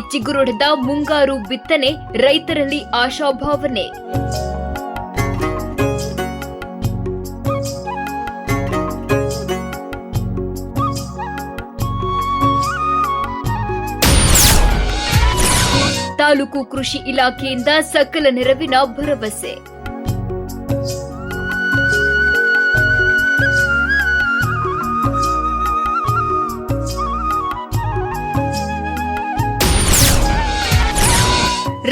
ಚಿಗುರೊಡೆದ ಮುಂಗಾರು ಬಿತ್ತನೆ ರೈತರಲ್ಲಿ ಆಶಾಭಾವನೆ. ತಾಲೂಕು ಕೃಷಿ ಇಲಾಖೆಯಿಂದ ಸಕಲ ನೆರವಿನ ಭರವಸೆ.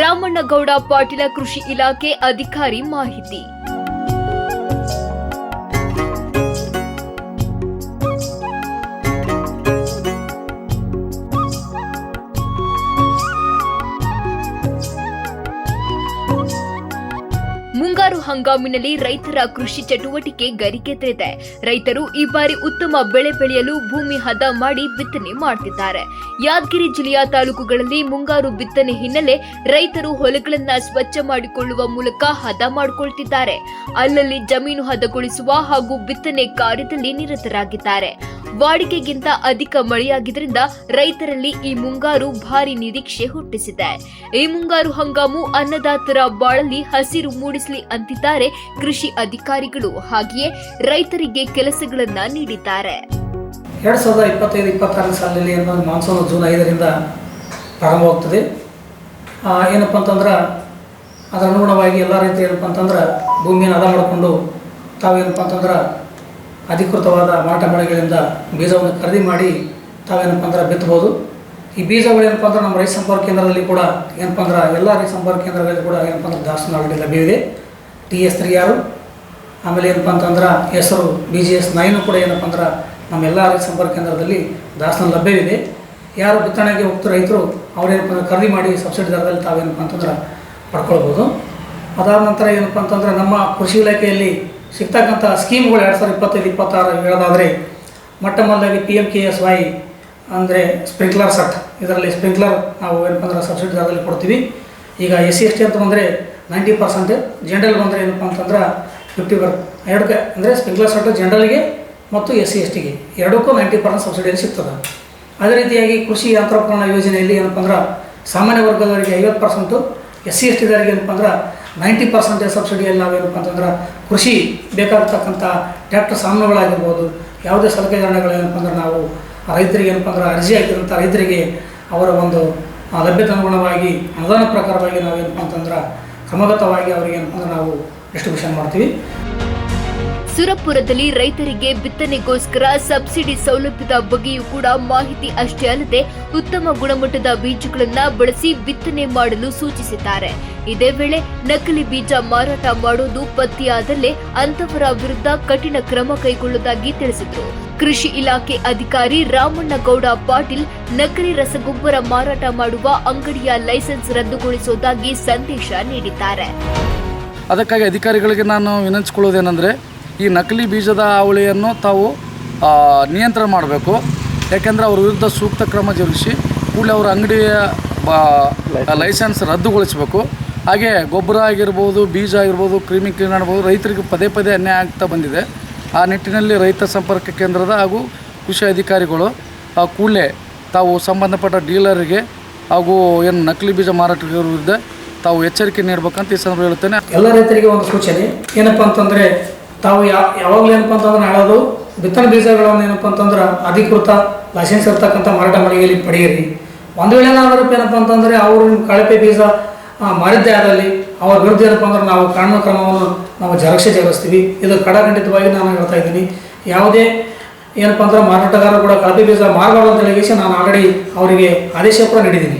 ರಾಮಣ್ಣಗೌಡ ಪಾಟೀಲ ಕೃಷಿ ಇಲಾಖೆ ಅಧಿಕಾರಿ ಮಾಹಿತಿ. ಮುಂಗಾರು ಹಂಗಾಮಿನಲ್ಲಿ ರೈತರ ಕೃಷಿ ಚಟುವಟಿಕೆ ಗರಿಗೆದರಿದೆ ರೈತರು ಈ ಬಾರಿ ಉತ್ತಮ ಬೆಳೆ ಬೆಳೆಯಲು ಭೂಮಿ ಹದ ಮಾಡಿ ಬಿತ್ತನೆ ಮಾಡುತ್ತಿದ್ದಾರೆ ಯಾದಗಿರಿ ಜಿಲ್ಲೆಯ ತಾಲೂಕುಗಳಲ್ಲಿ ಮುಂಗಾರು ಬಿತ್ತನೆ ಹಿನ್ನೆಲೆ ರೈತರು ಹೊಲಗಳನ್ನ ಸ್ವಚ್ಛ ಮಾಡಿಕೊಳ್ಳುವ ಮೂಲಕ ಹದ ಮಾಡಿಕೊಳ್ತಿದ್ದಾರೆ. ಅಲ್ಲಲ್ಲಿ ಜಮೀನು ಹದಗೊಳಿಸುವ ಹಾಗೂ ಬಿತ್ತನೆ ಕಾರ್ಯದಲ್ಲಿ ನಿರತರಾಗಿದ್ದಾರೆ. ವಾಡಿಕೆಗಿಂತ ಅಧಿಕ ಮಳೆಯಾಗಿದ್ದರಿಂದ ರೈತರಲ್ಲಿ ಈ ಮುಂಗಾರು ಭಾರಿ ನಿರೀಕ್ಷೆ ಹುಟ್ಟಿಸಿದೆ. ಈ ಮುಂಗಾರು ಹಂಗಾಮು ಅನ್ನದಾತರ ಬಾಳಲ್ಲಿ ಹಸಿರು ಮೂಡಿಸಲಿ ಅಂತಿದ್ದಾರೆ ಕೃಷಿ ಅಧಿಕಾರಿಗಳು. ಹಾಗೆಯೇ ರೈತರಿಗೆ ಕೆಲಸಗಳನ್ನ ನೀಡಿದ್ದಾರೆ. ಎರಡ್ ಸಾವಿರದ ಇಪ್ಪತ್ತೈದು, ಇಪ್ಪತ್ತಾರನೇ ಸಾಲಿನಲ್ಲಿ ಮಾನ್ಸೂನ್ ಜೂನ್ ಐದರಿಂದ ಪ್ರಾರಂಭವಾಗ್ತದೆ. ಏನಪ್ಪ ಅಂತಂದ್ರೆ ಅದರ ಅನುಗುಣವಾಗಿ ಎಲ್ಲ ರೈತರು ಏನಪ್ಪ ಅಂತಂದ್ರೆ ಭೂಮಿಯನ್ನು ಅದ ಮಾಡಿಕೊಂಡು ತಾವೇನಪ್ಪ ಅಂತಂದ್ರೆ ಅಧಿಕೃತವಾದ ಮಾರಾಟ ಮಳಿಗೆಗಳಿಂದ ಬೀಜವನ್ನು ಖರೀದಿ ಮಾಡಿ ತಾವೇನಪ್ಪ ಅಂದ್ರೆ ಬಿತ್ತಬೋದು ಈ ಬೀಜಗಳು ಏನಪ್ಪ ಅಂದ್ರೆ ನಮ್ಮ ರೈತ ಸಂಪರ್ಕ ಕೇಂದ್ರದಲ್ಲಿ ಕೂಡ ಏನಪ್ಪ ಅಂದ್ರೆ ಎಲ್ಲ ರೈತ ಸಂಪರ್ಕ ಕೇಂದ್ರಗಳಲ್ಲಿ ಕೂಡ ಏನಪ್ಪ ಅಂದ್ರೆ ದಾಸ್ತಾನು ಆಲ್ರೆಡಿ ಲಭ್ಯವಿದೆ. ಟಿ ಎಸ್ ತ್ರೀ ಆಮೇಲೆ ಏನಪ್ಪ ಅಂತಂದ್ರೆ ಹೆಸರು ಬಿ ಜಿ ಎಸ್ ನೈನು ಕೂಡ ಏನಪ್ಪ ಅಂದ್ರೆ ನಮ್ಮೆಲ್ಲ ರೈತ ಸಂಪರ್ಕ ಕೇಂದ್ರದಲ್ಲಿ ದಾಸನ ಲಭ್ಯವಿದೆ. ಯಾರು ಬಿತ್ತಣೆಗೆ ಹೋಗ್ತಾ ರೈತರು ಅವ್ರೇನಪ್ಪ ಅಂದ್ರೆ ಖರೀದಿ ಮಾಡಿ ಸಬ್ಸಿಡಿ ದರದಲ್ಲಿ ತಾವೇನಪ್ಪ ಅಂತಂದ್ರೆ ಪಡ್ಕೊಳ್ಬೋದು. ಅದಾದ ನಂತರ ಏನಪ್ಪ ಅಂತಂದ್ರೆ ನಮ್ಮ ಕೃಷಿ ಇಲಾಖೆಯಲ್ಲಿ ಸಿಗ್ತಕ್ಕಂಥ ಸ್ಕೀಮ್ಗಳು ಎರಡು ಸಾವಿರದ ಇಪ್ಪತ್ತೈದು, ಇಪ್ಪತ್ತಾರು ಹೇಳೋದಾದರೆ ಮೊಟ್ಟ ಮೊದಲಾಗಿ P M K S Y ಅಂದರೆ ಸ್ಪ್ರಿಂಕ್ಲರ್ ಸಟ್. ಇದರಲ್ಲಿ ಸ್ಪ್ರಿಂಕ್ಲರ್ ನಾವು ಏನಪ್ಪ ಅಂದ್ರೆ ಸಬ್ಸಿಡಿ ದರದಲ್ಲಿ ಕೊಡ್ತೀವಿ. ಈಗ ಎಸ್ ಸಿ ಎಸ್ ಟಿ ಅಂತ ಬಂದರೆ ನೈಂಟಿ ಪರ್ಸೆಂಟ್ ಜನರಲ್ ಬಂದರೆ ಏನಪ್ಪ ಅಂತಂದ್ರೆ ಫಿಫ್ಟಿ ಪರ್ ಎರಡಕ್ಕೆ ಅಂದರೆ ಸ್ಪ್ರಿಂಕ್ಲರ್ ಸಟ್ ಜನರಲ್ಗೆ ಮತ್ತು ಎಸ್ ಸಿ ಎಸ್ ಟಿಗೆ ಎರಡಕ್ಕೂ ನೈಂಟಿ ಪರ್ಸೆಂಟ್ ಸಬ್ಸಿಡಿಯಲ್ಲಿ ಸಿಗ್ತದೆ. ಅದೇ ರೀತಿಯಾಗಿ ಕೃಷಿ ಯಂತ್ರೋಪಕರಣ ಯೋಜನೆಯಲ್ಲಿ ಏನಪ್ಪ ಅಂದ್ರೆ ಸಾಮಾನ್ಯ ವರ್ಗದವರಿಗೆ ಐವತ್ತು ಪರ್ಸೆಂಟು ಎಸ್ ಸಿ ಎಸ್ ಟಿದವರಿಗೆ ಏನಪ್ಪ ಅಂದ್ರೆ ನೈಂಟಿ ಪರ್ಸೆಂಟೇಜ್ ಸಬ್ಸಿಡಿಯಲ್ಲಿ ನಾವೇನಪ್ಪ ಅಂತಂದ್ರೆ ಕೃಷಿ ಬೇಕಾಗ್ತಕ್ಕಂಥ ಟ್ರ್ಯಾಕ್ಟರ್ ಸಾಮಾನುಗಳಾಗಿರ್ಬೋದು, ಯಾವುದೇ ಸಲಕರಣೆಗಳೇನಪ್ಪ ಅಂದ್ರೆ ನಾವು ರೈತರಿಗೆ ಏನಪ್ಪ ಅಂದ್ರೆ ಅರ್ಜಿ ಹಾಕಿದಂಥ ರೈತರಿಗೆ ಅವರ ಒಂದು ಲಭ್ಯತೆ ಅನುಗುಣವಾಗಿ ಅನುದಾನ ಪ್ರಕಾರವಾಗಿ ನಾವೇನಪ್ಪ ಅಂತಂದ್ರೆ ಕ್ರಮಗತವಾಗಿ ಅವರಿಗೆ ಏನಪ್ಪ ಅಂದ್ರೆ ನಾವು ಡಿಸ್ಟ್ರಿಬ್ಯೂಷನ್ ಮಾಡ್ತೀವಿ. ಸುರಪುರದಲ್ಲಿ ರೈತರಿಗೆ ಬಿತ್ತನೆಗೋಸ್ಕರ ಸಬ್ಸಿಡಿ ಸೌಲಭ್ಯದ ಬಗ್ಗೆಯೂ ಕೂಡ ಮಾಹಿತಿ ಅಷ್ಟೇ ಅಲ್ಲದೆ ಉತ್ತಮ ಗುಣಮಟ್ಟದ ಬೀಜಗಳನ್ನು ಬಳಸಿ ಬಿತ್ತನೆ ಮಾಡಲು ಸೂಚಿಸಿದ್ದಾರೆ. ಇದೇ ವೇಳೆ ನಕಲಿ ಬೀಜ ಮಾರಾಟ ಮಾಡೋದು ಪತ್ತೆಯಾದಲ್ಲೇ ಅಂತವರ ವಿರುದ್ಧ ಕಠಿಣ ಕ್ರಮ ಕೈಗೊಳ್ಳುವುದಾಗಿ ತಿಳಿಸಿದರು. ಕೃಷಿ ಇಲಾಖೆ ಅಧಿಕಾರಿ ರಾಮಣ್ಣಗೌಡ ಪಾಟೀಲ್ ನಕಲಿ ರಸಗೊಬ್ಬರ ಮಾರಾಟ ಮಾಡುವ ಅಂಗಡಿಯ ಲೈಸೆನ್ಸ್ ರದ್ದುಗೊಳಿಸುವುದಾಗಿ ಸಂದೇಶ ನೀಡಿದ್ದಾರೆ. ಅದಕ್ಕಾಗಿ ಅಧಿಕಾರಿಗಳಿಗೆ ನಾನು ವಿನಂತಿಸ್ಕೊಳ್ಳೋದೇನೆಂದರೆ ಈ ನಕಲಿ ಬೀಜದ ಹಾವಳಿಯನ್ನು ತಾವು ನಿಯಂತ್ರಣ ಮಾಡಬೇಕು. ಯಾಕೆಂದರೆ ಅವ್ರ ವಿರುದ್ಧ ಸೂಕ್ತ ಕ್ರಮ ಜರುಗಿಸಿ ಕೂಡಲೇ ಅವರ ಅಂಗಡಿಯ ಲೈಸೆನ್ಸ್ ರದ್ದುಗೊಳಿಸಬೇಕು. ಹಾಗೆ ಗೊಬ್ಬರ ಆಗಿರ್ಬೋದು, ಬೀಜ ಆಗಿರ್ಬೋದು, ಕ್ರಿಮಿ ಆಗ್ಬೋದು ರೈತರಿಗೆ ಪದೇ ಪದೇ ಅನ್ಯಾಯ ಆಗ್ತಾ ಬಂದಿದೆ. ಆ ನಿಟ್ಟಿನಲ್ಲಿ ರೈತ ಸಂಪರ್ಕ ಕೇಂದ್ರದ ಹಾಗೂ ಕೃಷಿ ಅಧಿಕಾರಿಗಳು ಕೂಡಲೇ ತಾವು ಸಂಬಂಧಪಟ್ಟ ಡೀಲರಿಗೆ ಹಾಗೂ ಏನು ನಕಲಿ ಬೀಜ ಮಾರಾಟಗಾರರ ವಿರುದ್ಧ ತಾವು ಎಚ್ಚರಿಕೆ ನೀಡಬೇಕಂತ ಈ ಸಂದರ್ಭ ಹೇಳ್ತೇನೆ ಎಲ್ಲ ರೈತರಿಗೆ ಒಂದು ಸೂಚನೆ, ಏನಪ್ಪ ಅಂತಂದರೆ ತಾವು ಯಾವಾಗಲೂ ಏನಪ್ಪ ಅಂತಂದ್ರೆ ಹೇಳೋದು ಬಿತ್ತನೆ ಬೀಜಗಳನ್ನು ಏನಪ್ಪ ಅಂತಂದ್ರೆ ಅಧಿಕೃತ ಲೈಸೆನ್ಸ್ ಇರ್ತಕ್ಕಂಥ ಮಾರಾಟ ಮಳಿಗೆಯಲ್ಲಿ ಪಡೆಯಿರಿ. ಒಂದು ವೇಳೆ ಏನಾದರೂ ಏನಪ್ಪ ಅಂತಂದರೆ ಅವರು ನಿಮ್ಮ ಕಳಪೆ ಬೀಜ ಮಾರಿದ್ದೇ ಆದಲ್ಲಿ ಅವ್ರ ವಿರುದ್ಧ ಏನಪ್ಪ ಅಂದ್ರೆ ನಾವು ಕಾನೂನು ಕ್ರಮವನ್ನು ನಾವು ಜರಕ್ಷೆ ಜರುಗಿಸ್ತೀವಿ. ಇದು ಕಡಖಂಡಿತವಾಗಿ ನಾನು ಹೇಳ್ತಾ ಇದ್ದೀನಿ. ಯಾವುದೇ ಏನಪ್ಪ ಅಂದ್ರೆ ಮಾರಾಟಗಾರರು ಕೂಡ ಕಳಪೆ ಬೀಜ ಮಾರಬಾರ್ದು ಅಂತ ಹೇಳಿ ನಾನು ಆಲ್ರೆಡಿ ಅವರಿಗೆ ಆದೇಶ ಕೂಡ ನೀಡಿದ್ದೀನಿ.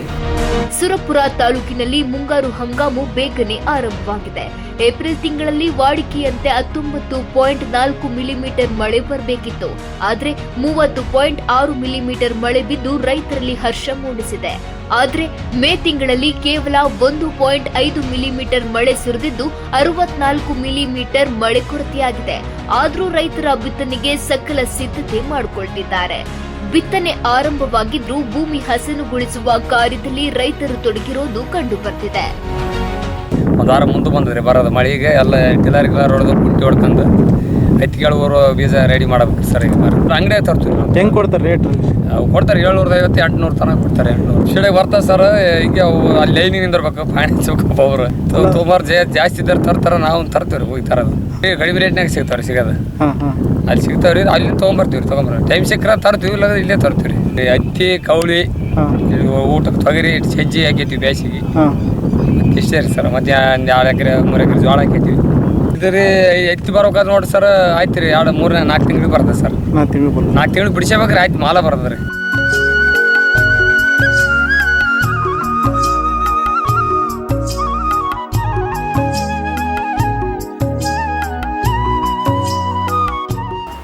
ಸುರಪುರ ತಾಲೂಕಿನಲ್ಲಿ ಮುಂಗಾರು ಹಂಗಾಮು ಬೇಗನೆ ಆರಂಭವಾಗಿದೆ. ಏಪ್ರಿಲ್ ತಿಂಗಳಲ್ಲಿ ವಾಡಿಕೆಯಂತೆ ಹತ್ತೊಂಬತ್ತು ಪಾಯಿಂಟ್ ನಾಲ್ಕು ಮಿಲಿಮೀಟರ್ ಮಳೆ ಬರಬೇಕಿತ್ತು. ಆದರೆ ಮೂವತ್ತು ಪಾಯಿಂಟ್ ಆರು ಮಿಲಿಮೀಟರ್ ಮಳೆ ಬಿದ್ದು ರೈತರಲ್ಲಿ ಹರ್ಷ ಮೂಡಿಸಿದೆ. ಆದರೆ ಮೇ ತಿಂಗಳಲ್ಲಿ ಕೇವಲ ಒಂದು ಪಾಯಿಂಟ್ ಐದು ಮಿಲಿಮೀಟರ್ ಮಳೆ ಸುರಿದಿದ್ದು ಅರವತ್ನಾಲ್ಕು ಮಿಲಿಮೀಟರ್ ಮಳೆ ಕೊರತೆಯಾಗಿದೆ. ಆದರೂ ರೈತರ ಬಿತ್ತನೆಗೆ ಸಕಲ ಸಿದ್ಧತೆ ಮಾಡಿಕೊಳ್ತಿದ್ದಾರೆ. ಬಿತ್ತನೆ ಆರಂಭವಾಗಿದ್ದು ಭೂಮಿ ಹಸನುಗೊಳಿಸುವ ಕಾರ್ಯದಲ್ಲಿ ರೈತರು ತೊಡಗಿರೋದು ಕಂಡು ಬರ್ತಿದೆ ಒಂದು ವಾರ ಮುಂದೆ ಬಂದದ್ರಿ ಬರೋದು. ಮಳೆಗೆ ಎಲ್ಲ ಟಿಲರ್ ಗಿಲ್ಲರ್ ಹೊಡೆದು ಕುಂಟಿ ಹೊಡ್ಕೊಂಡು ಹತ್ತಿಗಳು ಕೇಳುವರು ಬೀಜ ರೆಡಿ ಮಾಡಬೇಕು ಸರ್ ಈಗ ಅಂಗಡಿ ತರ್ತೀವಿ ನಾವು. ಹೆಂಗೆ ಕೊಡ್ತಾರೆ ರೇಟ್ ಅವು ಕೊಡ್ತಾರೆ ಏಳ್ನೂರ ಐವತ್ತು ಎಂಟುನೂರು ತನಕ ಕೊಡ್ತಾರೆ ಎಂಟುನೂರು. ಶಿಡೆ ಬರ್ತಾರೆ ಸರ್ ಹಿಂಗೆ ಅವು ಅಲ್ಲಿ ಲೈನಿಗೆ ನಿಂದಿರ್ಬೇಕು ಫೈನಾನ್ಸ್ ಅವರು. ಸುಮಾರು ಜಯ ಜಾಸ್ತಿ ಇದ್ದಾರೆ ತರ್ತಾರೆ ನಾವು ತರ್ತೀವಿ ಹೋಗಿ ತರೋದು. ಈಗ ಕಡಿಮೆ ರೇಟ್ನಾಗ ಸಿಗ್ತಾರೆ ಸಿಗೋದು. ಅಲ್ಲಿ ಸಿಗ್ತಾವ್ರಿ ಅಲ್ಲಿ ತೊಗೊಂಬರ್ತೀವಿ ರೀ ತೊಗೊಂಬರ ಟೈಮ್ ಸಿಕ್ಕರೆ ತರ್ತೀವಿ ಇಲ್ಲ ಇಲ್ಲೇ ತರ್ತೀವಿ ರೀ ಹತ್ತಿ ಕೌಳಿ ಊಟಕ್ಕೆ ತೊಗರಿ ಸಜ್ಜಿ ಹಾಕೈತಿ ಬೇಸಿಗೆ ಹಾಂ ಇಷ್ಟೇ ರೀ ಸರ್. ಮತ್ತೆ ಒಂದು ಎರಡು ಎಕರೆ ಮೂರು ಎಕರೆ ಜೋಳ ಹಾಕೈತಿವಿ. ಇದು ರೀ ಎತ್ತಿ ಬರ್ಬೇಕಾದ್ರೆ ನೋಡಿ ಸರ್ ಆಯ್ತು ರೀ. ಎರಡು ಮೂರನೇ ನಾಲ್ಕು ತಿಂಗಳಿಗೆ ಬರ್ತದೆ ಸರ್. ನಾಲ್ಕು ತಿಂಗಳು ಬರ್ತದೆ. ನಾಲ್ಕು ತಿಂಗಳು ಬಿಡಿಸ್ಬೇಕ್ರಿ ಆಯ್ತು ಮಾಲ ಬರ್ತದೆ ರೀ.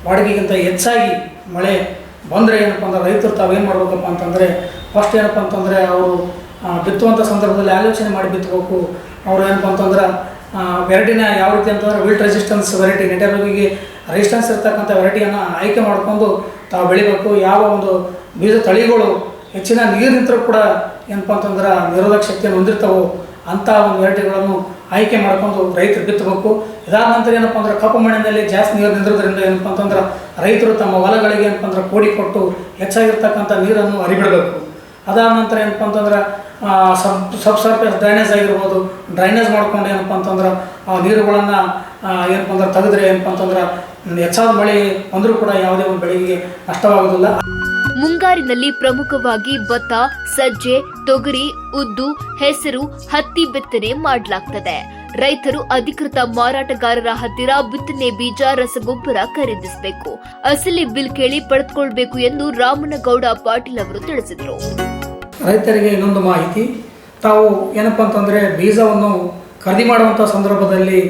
ಬಾಡಿಗೆಗಿಂತ ಹೆಚ್ಚಾಗಿ ಮಳೆ ಬಂದರೆ ಏನಪ್ಪ ಅಂದ್ರೆ ರೈತರು ತಾವೇನು ಮಾಡ್ಬೇಕಪ್ಪ ಅಂತಂದರೆ ಫಸ್ಟ್ ಏನಪ್ಪ ಅಂತಂದರೆ ಅವರು ಬಿತ್ತುವಂಥ ಸಂದರ್ಭದಲ್ಲಿ ಆಲೋಚನೆ ಮಾಡಿ ಬಿತ್ತಬೇಕು. ಅವ್ರು ಏನಪ್ಪ ಅಂತಂದ್ರೆ ವೆರೈಟಿನ ಯಾವ ರೀತಿ ಅಂತಂದ್ರೆ ವಿಲ್ಟ್ ರೆಸಿಸ್ಟೆನ್ಸ್ ವೆರೈಟಿ ನೆಟರ್ಗೆ ರೆಸಿಸ್ಟೆನ್ಸ್ ಇರ್ತಕ್ಕಂಥ ವೆರೈಟಿಯನ್ನು ಆಯ್ಕೆ ಮಾಡಿಕೊಂಡು ತಾವು ಬೆಳಿಬೇಕು. ಯಾವ ಒಂದು ಬೀಜ ತಳಿಗಳು ಹೆಚ್ಚಿನ ನೀರು ನಿಂತರೂ ಕೂಡ ಏನಪ್ಪ ಅಂತಂದ್ರೆ ನಿರೋಧಕ ಶಕ್ತಿಯನ್ನು ಹೊಂದಿರ್ತಾವೋ ಅಂಥ ಒಂದು ವೆರೈಟಿಗಳನ್ನು ಆಯ್ಕೆ ಮಾಡ್ಕೊಂಡು ರೈತರು ಬಿತ್ತಬೇಕು. ಇದಾದ ನಂತರ ಏನಪ್ಪ ಅಂದ್ರೆ ಕಪ್ಪು ಮಣ್ಣಿನಲ್ಲಿ ಜಾಸ್ತಿ ನೀರು ನಿಂದಿರೋದ್ರಿಂದ ಏನಪ್ಪ ಅಂತಂದ್ರೆ ರೈತರು ತಮ್ಮ ಹೊಲಗಳಿಗೆ ಏನಪ್ಪ ಅಂದ್ರೆ ಕೋಡಿ ಕೊಟ್ಟು ಹೆಚ್ಚಾಗಿರ್ತಕ್ಕಂಥ ನೀರನ್ನು ಹರಿಬಿಡಬೇಕು. ಅದಾದ ನಂತರ ಏನಪ್ಪ ಅಂತಂದ್ರೆ ಸಬ್ ಸಬ್ ಸರ್ಫೇಸ್ ಡ್ರೈನೇಜ್ ಆಗಿರ್ಬೋದು ಡ್ರೈನೇಜ್ ಮಾಡ್ಕೊಂಡು ಏನಪ್ಪ ಅಂತಂದ್ರೆ ಆ, ನೀರುಗಳನ್ನು ಏನಪ್ಪ ಅಂದ್ರೆ ತೆಗೆದ್ರೆ ಏನಪ್ಪ ಅಂತಂದ್ರೆ ಹೆಚ್ಚಾದ ಮಳೆ ಬಂದರೂ ಕೂಡ ಯಾವುದೇ ಒಂದು ಬೆಳೆಗೆ ನಷ್ಟವಾಗೋದಿಲ್ಲ ಮುಂಗಾರಿನಲ್ಲಿ ಪ್ರಮುಖವಾಗಿ ಭತ್ತ, ಸಜ್ಜೆ, ತೊಗರಿ, ಉದ್ದು, ಹೆಸರು, ಹತ್ತಿ ಬಿತ್ತನೆ ಮಾಡಲಾಗ್ತದೆ. ರೈತರು ಅಧಿಕೃತ ಮಾರಾಟಗಾರರ ಹತ್ತಿರ ಬಿತ್ತನೆ ಬೀಜ, ರಸಗೊಬ್ಬರ ಖರೀದಿಸಬೇಕು. ಅಸಲಿ ಬಿಲ್ ಕೇಳಿ ಪಡೆದುಕೊಳ್ಬೇಕು ಎಂದು ರಾಮನಗೌಡ ಪಾಟೀಲ್ ಅವರು ತಿಳಿಸಿದರು. ರೈತರಿಗೆ ಇನ್ನೊಂದು ಮಾಹಿತಿ, ತಾವು ಏನಪ್ಪ ಅಂತಂದರೆ ಬೀಜವನ್ನು ಖರೀದಿ ಮಾಡುವಂಥ ಸಂದರ್ಭದಲ್ಲಿ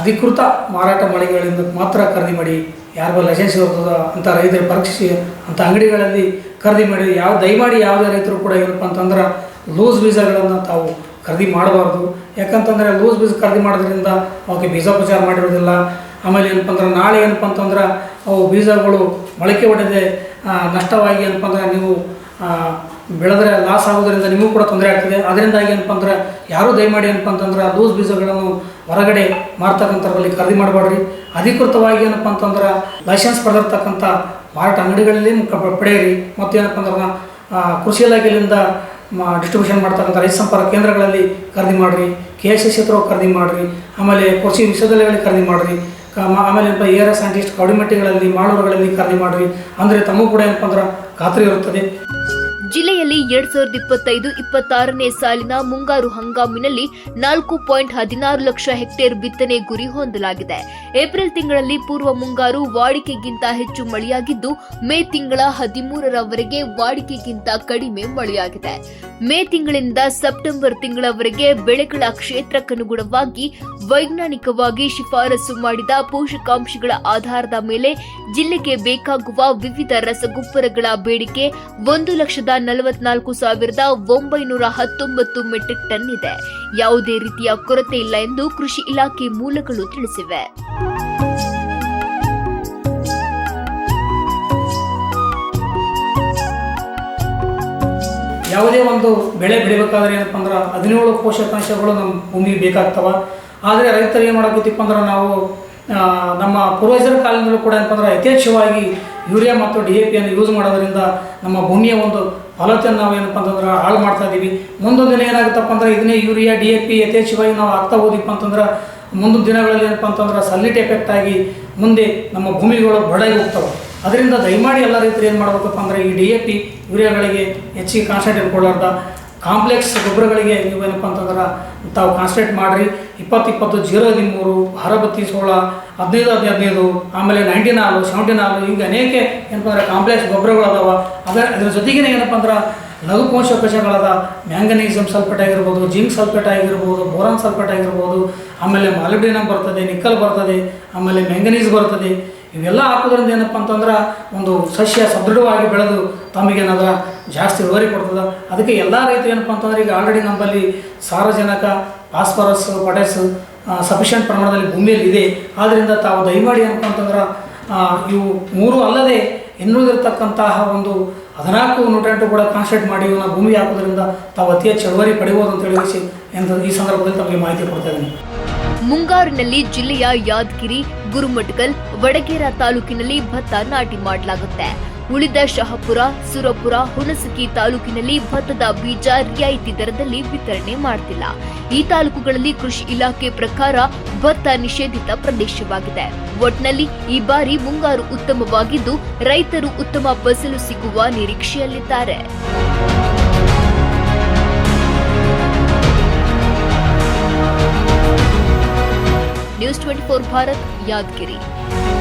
ಅಧಿಕೃತ ಮಾರಾಟ ಮಳಿಗೆಗಳಿಂದ ಮಾತ್ರ ಖರೀದಿ ಮಾಡಿ, ಯಾರಿಗೂ ಲೈಸೆನ್ಸ್ ಇರ್ತದ ಅಂತ ರೈತರು ಪರೀಕ್ಷಿಸಿ ಅಂತ ಅಂಗಡಿಗಳಲ್ಲಿ ಖರೀದಿ ಮಾಡಿ, ಯಾವ ದಯಮಾಡಿ ಯಾವುದೇ ರೈತರು ಕೂಡ ಏನಪ್ಪ ಅಂತಂದ್ರೆ ಲೂಸ್ ಬೀಜಗಳನ್ನು ತಾವು ಖರೀದಿ ಮಾಡಬಾರ್ದು. ಯಾಕಂತಂದರೆ ಲೂಸ್ ಬೀಸ್ ಖರೀದಿ ಮಾಡೋದ್ರಿಂದ ಅವಕ್ಕೆ ಬೀಜೋಪಚಾರ ಮಾಡಿರೋದಿಲ್ಲ. ಆಮೇಲೆ ಏನಪ್ಪ ಅಂದ್ರೆ ನಾಳೆ ಏನಪ್ಪ ಅಂತಂದ್ರೆ ಅವು ಬೀಜಗಳು ಮೊಳಕೆ ಹೊಡೆದೆ ನಷ್ಟವಾಗಿ ಏನಪ್ಪ ಅಂದ್ರೆ ನೀವು ಬೆಳೆದ್ರೆ ಲಾಸ್ ಆಗೋದ್ರಿಂದ ನಿಮಗೂ ಕೂಡ ತೊಂದರೆ ಆಗ್ತದೆ. ಅದರಿಂದಾಗಿ ಏನಪ್ಪ ಅಂದ್ರೆ ಯಾರೂ ದಯಮಾಡಿ ಏನಪ್ಪ ಅಂತಂದ್ರೆ ಲೂಸ್ ಬೀಜಗಳನ್ನು ಹೊರಗಡೆ ಮಾರ್ತಕ್ಕಂಥವ್ರಲ್ಲಿ ಖರೀದಿ ಮಾಡಬೇಡ್ರಿ ಅಧಿಕೃತವಾಗಿ ಏನಪ್ಪ ಅಂತಂದ್ರೆ ಲೈಸೆನ್ಸ್ ಪಡೆದಿರ್ತಕ್ಕಂಥ ಮಾರಾಟ ಅಂಗಡಿಗಳಲ್ಲಿ ಪಡೆಯಿರಿ. ಮತ್ತು ಏನಪ್ಪ ಅಂದ್ರೆ ಕೃಷಿ ಇಲಾಖೆಯಿಂದ ಡಿಸ್ಟ್ರಿಬ್ಯೂಷನ್ ಮಾಡ್ತಕ್ಕಂಥ ರೈತ ಸಂಪರ್ಕ ಕೇಂದ್ರಗಳಲ್ಲಿ ಖರೀದಿ ಮಾಡಿರಿ ಕೆ ಎಸ್ ಎಸ್ ಹತ್ರ ಖರೀದಿ ಮಾಡಿರಿ, ಆಮೇಲೆ ಕೃಷಿ ವಿಶ್ವವಿದ್ಯಾಲಯಗಳಲ್ಲಿ ಖರೀದಿ ಮಾಡಿರಿ ಆಮೇಲೆ ಏನಪ್ಪ ಎ ಆರ್ ಎಸ್ ಸೈಂಟಿಸ್ಟ್ ಕೌಡಿಮಟ್ಟಿಗಳಲ್ಲಿ ಮಾಳೂರುಗಳಲ್ಲಿ ಖರೀದಿ ಮಾಡಿರಿ, ಅಂದರೆ ತಮಗೂ ಕೂಡ ಏನಪ್ಪ ಅಂದ್ರೆ ಖಾತ್ರಿ ಇರುತ್ತದೆ. ಜಿಲ್ಲೆಯಲ್ಲಿ ಎರಡ್ ಸಾವಿರದ ಇಪ್ಪತ್ತೈದು ಇಪ್ಪತ್ತಾರನೇ ಸಾಲಿನ ಮುಂಗಾರು ಹಂಗಾಮಿನಲ್ಲಿ ನಾಲ್ಕು ಪಾಯಿಂಟ್ ಹದಿನಾರು ಲಕ್ಷ ಹೆಕ್ಟೇರ್ ಬಿತ್ತನೆ ಗುರಿ ಹೊಂದಲಾಗಿದೆ. ಏಪ್ರಿಲ್ ತಿಂಗಳಲ್ಲಿ ಪೂರ್ವ ಮುಂಗಾರು ವಾಡಿಕೆಗಿಂತ ಹೆಚ್ಚು ಮಳೆಯಾಗಿದ್ದು, ಮೇ ತಿಂಗಳ ಹದಿಮೂರರವರೆಗೆ ವಾಡಿಕೆಗಿಂತ ಕಡಿಮೆ ಮಳೆಯಾಗಿದೆ. ಮೇ ತಿಂಗಳಿಂದ ಸೆಪ್ಟೆಂಬರ್ ತಿಂಗಳವರೆಗೆ ಬೆಳೆಗಳ ಕ್ಷೇತ್ರಕ್ಕನುಗುಣವಾಗಿ ವೈಜ್ಞಾನಿಕವಾಗಿ ಶಿಫಾರಸು ಮಾಡಿದ ಪೋಷಕಾಂಶಗಳ ಆಧಾರದ ಮೇಲೆ ಜಿಲ್ಲೆಗೆ ಬೇಕಾಗುವ ವಿವಿಧ ರಸಗೊಬ್ಬರಗಳ ಬೇಡಿಕೆ ಒಂದು ಲಕ್ಷದ ನಲವತ್ನಾಲ್ಕು ಸಾವಿರದ ಒಂಬೈನೂರ ಹತ್ತೊಂಬತ್ತು ಮೆಟ್ರಿಕ್ ಟನ್ ಇದೆ. ಯಾವುದೇ ರೀತಿಯ ಕೊರತೆ ಇಲ್ಲ ಎಂದು ಕೃಷಿ ಇಲಾಖೆ ಮೂಲಗಳು ತಿಳಿಸಿವೆ. ಯಾವುದೇ ಒಂದು ಬೆಳೆ ಬೆಳಿಬೇಕಾದ್ರೆ ಏನಪ್ಪ ಅಂದ್ರೆ ಹದಿನೇಳು ಪೋಷಕಾಂಶಗಳು ನಮ್ಮ ಭೂಮಿಗೆ ಬೇಕಾಗ್ತವ. ಆದರೆ ರೈತರು ಏನು ಮಾಡಬೇಕಿತ್ತಪ್ಪ ಅಂದ್ರೆ ನಾವು ನಮ್ಮ ಪೂರ್ವಜರ ಕಾಲದಲ್ಲೂ ಕೂಡ ಏನಪ್ಪ ಅಂದ್ರೆ ಯಥೇಚ್ಛವಾಗಿ ಯೂರಿಯಾ ಮತ್ತು ಡಿ ಎ ಪಿಯನ್ನು ಯೂಸ್ ಮಾಡೋದರಿಂದ ನಮ್ಮ ಭೂಮಿಯ ಒಂದು ಫಲತೆಯನ್ನು ನಾವು ಏನಪ್ಪ ಅಂತಂದ್ರೆ ಹಾಳು ಮಾಡ್ತಾ ಇದ್ದೀವಿ ಮುಂದೊಂದು ದಿನ ಏನಾಗುತ್ತಪ್ಪ ಅಂದ್ರೆ ಇದನ್ನೇ ಯೂರಿಯಾ, ಡಿ ಎ ಪಿ, ಯಥೇಚ್ಛವಾಗಿ ನಾವು ಆಗ್ತಾ ಹೋದಿಪ್ಪ ಅಂತಂದ್ರೆ ಮುಂದಿನ ದಿನಗಳಲ್ಲಿ ಏನಪ್ಪ ಅಂತಂದ್ರೆ ಸಲ್ಲಿಟ್ ಎಫೆಕ್ಟ್ ಆಗಿ ಮುಂದೆ ನಮ್ಮ ಭೂಮಿಗಳು ಬಡಾಗಿ ಹೋಗ್ತವೆ. ಅದರಿಂದ ದಯಮಾಡಿ ಎಲ್ಲ ರೈತರು ಏನು ಮಾಡಬೇಕಪ್ಪ ಅಂದರೆ ಈ ಡಿ ಎ ಪಿ ಯೂರಿಯಾಗಳಿಗೆ ಹೆಚ್ಚಿಗೆ ಕಾನ್ಸಂಟ್ರೇಟ್ ಕೊಡಲಾರ್ದ. ಕಾಂಪ್ಲೆಕ್ಸ್ ಗೊಬ್ಬರಗಳಿಗೆ ನೀವು ಏನಪ್ಪ ಅಂತಂದ್ರೆ ತಾವು ಕಾನ್ಸಂಟ್ರೇಟ್ ಮಾಡಿರಿ. ಇಪ್ಪತ್ತು ಇಪ್ಪತ್ತು ಜೀರೋ, ಹದಿಮೂರು ಹರಬತ್ತಿ ಸೋಳ, ಹದಿನೈದು ಹದಿನೈದು ಹದಿನೈದು ಆಮೇಲೆ ನೈಂಟಿ ನಾಲ್ಕು ಸೆವೆಂಟಿ ನಾಲ್ಕು ಹಿಂಗೆ ಅನೇಕ ಏನಪ್ಪ ಅಂದ್ರೆ ಕಾಂಪ್ಲೆಕ್ಸ್ ಗೊಬ್ಬರಗಳು ಅದಾವ. ಅದರ ಅದ್ರ ಜೊತೆಗಿನ ಏನಪ್ಪ ಅಂದ್ರೆ ಲಘು ಪೋಷಕಾಂಶಗಳಾದ ಮ್ಯಾಂಗನೀಸಿಯಂ ಸಲ್ಫೇಟ್ ಆಗಿರ್ಬೋದು ಜಿಂಕ್ ಸಲ್ಫೇಟ್ ಆಗಿರ್ಬೋದು ಬೋರಾನ್ ಸಲ್ಫೇಟ್ ಆಗಿರ್ಬೋದು, ಆಮೇಲೆ ಮಾಲಿಬ್ಡಿನಮ್ ಬರ್ತದೆ ನಿಕ್ಕಲ್ ಬರ್ತದೆ, ಆಮೇಲೆ ಮ್ಯಾಂಗನೀಸ್ ಬರ್ತದೆ. ಇವೆಲ್ಲ ಹಾಕೋದ್ರಿಂದ ಏನಪ್ಪ ಅಂತಂದ್ರೆ ಒಂದು ಸಸ್ಯ ಸದೃಢವಾಗಿ ಬೆಳೆದು ತಮಗೇನಾದ್ರ ಜಾಸ್ತಿ ಇಳುವರಿ ಕೊಡ್ತದೆ. ಅದಕ್ಕೆ ಎಲ್ಲ ರೈತರು ಏನಪ್ಪ ಅಂತಂದ್ರೆ ಈಗ ಆಲ್ರೆಡಿ ನಮ್ಮಲ್ಲಿ ಸಾರಜನಕ ಫಾಸ್ಫರಸ್ ಪೊಟ್ಯಾಸ್ ಸಫಿಷಿಯಂಟ್ ಪ್ರಮಾಣದಲ್ಲಿ ಭೂಮಿಯಲ್ಲಿ ಇದೆ. ಆದ್ದರಿಂದ ತಾವು ದಯಮಾಡಿ ಏನಪ್ಪ ಅಂತಂದ್ರೆ ಇವು ಮೂರು ಅಲ್ಲದೆ ಇನ್ನುಳಿದಿರ್ತಕ್ಕಂತಹ ಒಂದು ಹದಿನಾಲ್ಕು ನ್ಯೂಟ್ರೆಂಟು ಕೂಡ ಕಾನ್ಸಂಟ್ರೇಟ್ ಮಾಡಿ ಇವನ್ನ ಭೂಮಿ ಹಾಕೋದ್ರಿಂದ ತಾವು ಅತಿ ಹೆಚ್ಚು ಇಳುವರಿ ಪಡಿಬೋದು ಅಂತ ಹೇಳಿ ಎಂದು ಈ ಸಂದರ್ಭದಲ್ಲಿ ತಮಗೆ ಮಾಹಿತಿ ಕೊಡ್ತಾ ಇದ್ದೀನಿ. ಮುಂಗಾರಿನಲ್ಲಿ ಜಿಲ್ಲೆಯ ಯಾದಗಿರಿ, ಗುರುಮಟ್ಕಲ್, ವಡಗೇರ ತಾಲೂಕಿನಲ್ಲಿ ಭತ್ತ ನಾಟಿ ಮಾಡಲಾಗುತ್ತೆ. ಉಳಿದ ಶಹಾಪುರ, ಸುರಪುರ, ಹುಣಸಕಿ ತಾಲೂಕಿನಲ್ಲಿ ಭತ್ತದ ಬೀಜ ರಿಯಾಯಿತಿ ದರದಲ್ಲಿ ವಿತರಣೆ ಮಾಡ್ತಿಲ್ಲ. ಈ ತಾಲೂಕುಗಳಲ್ಲಿ ಕೃಷಿ ಇಲಾಖೆ ಪ್ರಕಾರ ಭತ್ತ ನಿಷೇಧಿತ ಪ್ರದೇಶವಾಗಿದೆ. ಒಟ್ನಲ್ಲಿ ಈ ಬಾರಿ ಮುಂಗಾರು ಉತ್ತಮವಾಗಿದ್ದು ರೈತರು ಉತ್ತಮ ಫಸಲು ಸಿಗುವ ನಿರೀಕ್ಷೆಯಲ್ಲಿದ್ದಾರೆ. पूर्व भारत यादगिरी